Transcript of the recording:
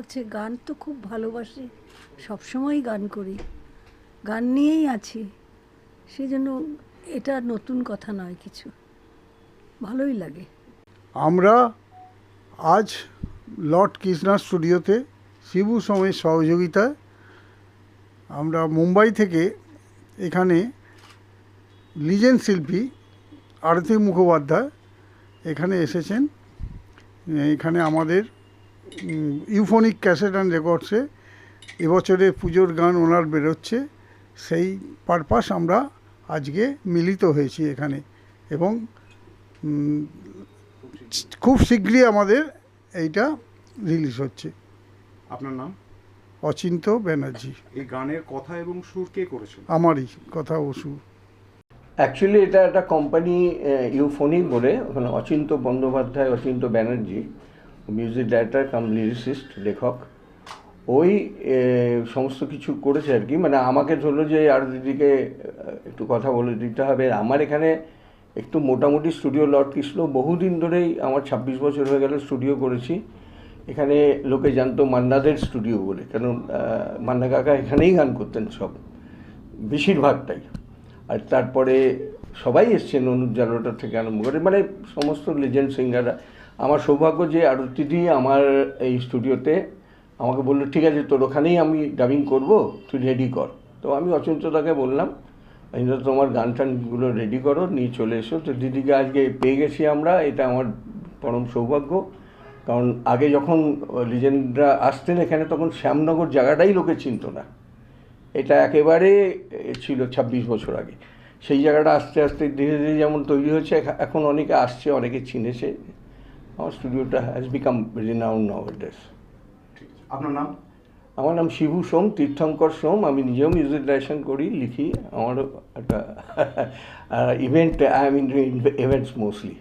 হচ্ছে গান তো খুব ভালোবাসি, সবসময়ই গান করি। গান নিয়েই আছি সেই জন্য এটা নতুন কথা নয় কিছু। ভালোই লাগে। আমরা আজ লর্ড কৃষ্ণা স্টুডিওতে শিবু সমের সহযোগিতায় আমরা মুম্বাই থেকে এখানে লিজেন্ড শিল্পী আরতি মুখোপাধ্যায় এখানে এসেছেন। এখানে আমাদের ইউফোনিক ক্যাসেট অ্যান্ড রেকর্ডসে এবছরে পুজোর গান ওনার বেরোচ্ছে। সেই পারপাস আমরা আজকে মিলিত হয়েছি এখানে এবং খুব শীঘ্রই আমাদের এইটা রিলিজ হচ্ছে। আপনার নাম? অচিন্ত ব্যানার্জি। এই গানের কথা এবং সুর কে করেছেন আমারই কথা ওসু অ্যাকচুয়ালি এটা একটা কোম্পানি ইউফোনিক বলে ওখানে Achinta Bandyopadhyay Achinta Banerjee. Music director cum lyricist লেখক। ওই সমস্ত কিছু করেছে আর কি। মানে আমাকে ধরলো যে, আর দিদিকে একটু কথা বলে দিতে হবে। আমার এখানে একটু মোটামুটি স্টুডিও লর্ড কৃষ্ণ। বহুদিন ধরেই আমার ছাব্বিশ বছর হয়ে গেল স্টুডিও করেছি। এখানে লোকে জানতো মান্নাদের স্টুডিও বলে। কারণ মান্না কাকা এখানেই গান করতেন সব, বেশিরভাগটাই। আর তারপরে সবাই এসছেন অনুজ জালোটা থেকে আরম্ভ করে। মানে সমস্ত লেজেন্ড সিঙ্গাররা আমার সৌভাগ্য যে আরতিদি আমার এই স্টুডিওতে আমাকে বলল, ঠিক আছে, তোর ওখানেই আমি ডাবিং করব, তুই রেডি কর। তো আমি অচিন্তদাকে বললাম তোমার গান টানগুলো রেডি করো, নিয়ে চলে এসো। তো দিদিকে আজকে পেয়ে গেছি আমরা, এটা আমার পরম সৌভাগ্য। কারণ আগে যখন লিজেন্ডরা আসতেন এখানে, তখন শ্যামনগর জায়গাটাই লোকে চিনত না। এটা একেবারে ছিল ছাব্বিশ বছর আগে। সেই জায়গাটা আস্তে আস্তে ধীরে ধীরে যেমন তৈরি হয়েছে এখন অনেকে আসছে, অনেকে চিনেছে। আমার স্টুডিওটা has become renowned nowadays ঠিক আছে আপনার নাম? আমার নাম শিবু সোম তীর্থঙ্কর সোম। আমি নিজেও মিউজিক ডাইরেকশন করি লিখি। আমারও একটা event I am in events mostly